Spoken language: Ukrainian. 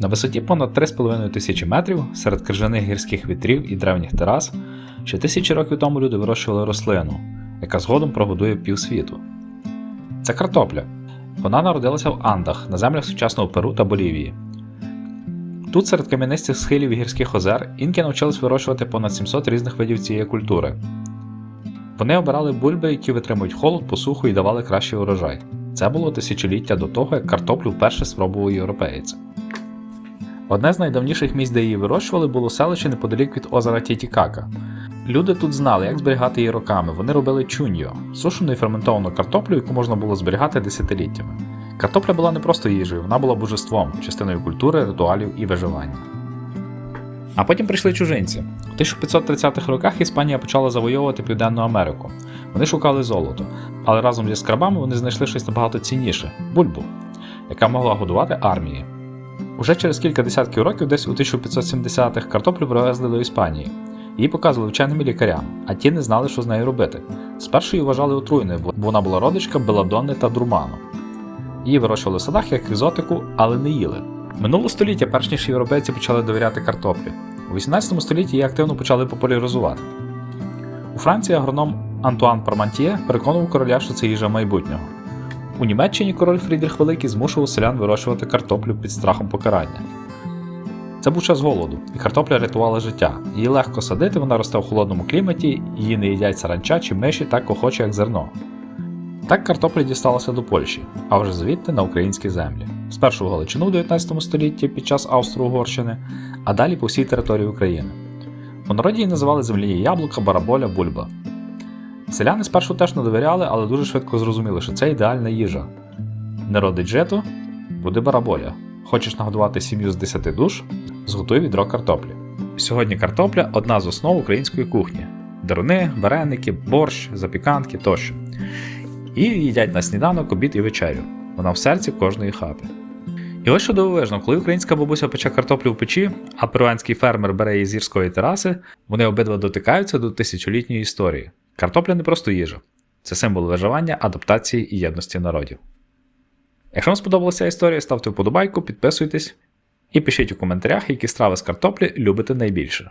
На висоті понад 3,5 тисячі метрів серед крижаних гірських вітрів і древніх терас ще тисячі років тому люди вирощували рослину, яка згодом прогодує півсвіту. Це картопля. Вона народилася в Андах на землях сучасного Перу та Болівії. Тут, серед кам'янистих схилів і гірських озер, інки навчились вирощувати понад 700 різних видів цієї культури. Вони обирали бульби, які витримують холод, посуху і давали кращий урожай. Це було тисячоліття до того, як картоплю вперше спробував європеєць. Одне з найдавніших місць, де її вирощували, було селище неподалік від озера Тітікака. Люди тут знали, як зберігати її роками. Вони робили чуньо сушену і ферментовану картоплю, яку можна було зберігати десятиліттями. Картопля була не просто їжею, вона була божеством, частиною культури, ритуалів і виживання. А потім прийшли чужинці. У 1530-х роках Іспанія почала завойовувати Південну Америку. Вони шукали золото, але разом зі скарбами вони знайшли щось набагато цінніше бульбу, яка могла годувати армії. Уже через кілька десятків років, десь у 1570-х, картоплю привезли до Іспанії. Її показували вченим і лікарям, а ті не знали, що з нею робити. Спершу її вважали отруйною, бо вона була родичка беладонни та дурману. Її вирощували в садах як екзотику, але не їли. Минуло століття, перш ніж європейці почали довіряти картоплі. У 18 столітті її активно почали популяризувати. У Франції агроном Антуан Пармантьє переконував короля, що це їжа майбутнього. У Німеччині король Фрідріх Великий змушував селян вирощувати картоплю під страхом покарання. Це був час голоду, і картопля рятувала життя. Її легко садити, вона росте в холодному кліматі, її не їдять саранча чи миші так охоче, як зерно. Так картопля дісталася до Польщі, а вже звідти на українські землі. Спершу в Галичину в 19 столітті під час Австро-Угорщини, а далі по всій території України. У народі її називали землі яблука, бараболя, бульба. Селяни спершу теж не довіряли, але дуже швидко зрозуміли, що це ідеальна їжа. Не родить жито, буде бараболя. Хочеш нагодувати сім'ю з 10 душ, зготуй відро картоплі. Сьогодні картопля одна з основ української кухні: деруни, вареники, борщ, запіканки тощо. І їдять на сніданок, обід і вечерю. Вона в серці кожної хати. І ось що дивовижно, коли українська бабуся пече картоплю в печі, а перуанський фермер бере її з гірської тераси, вони обидва дотикаються до тисячолітньої історії. Картопля не просто їжа, це символ виживання, адаптації і єдності народів. Якщо вам сподобалася історія, ставте вподобайку, підписуйтесь і пишіть у коментарях, які страви з картоплі любите найбільше.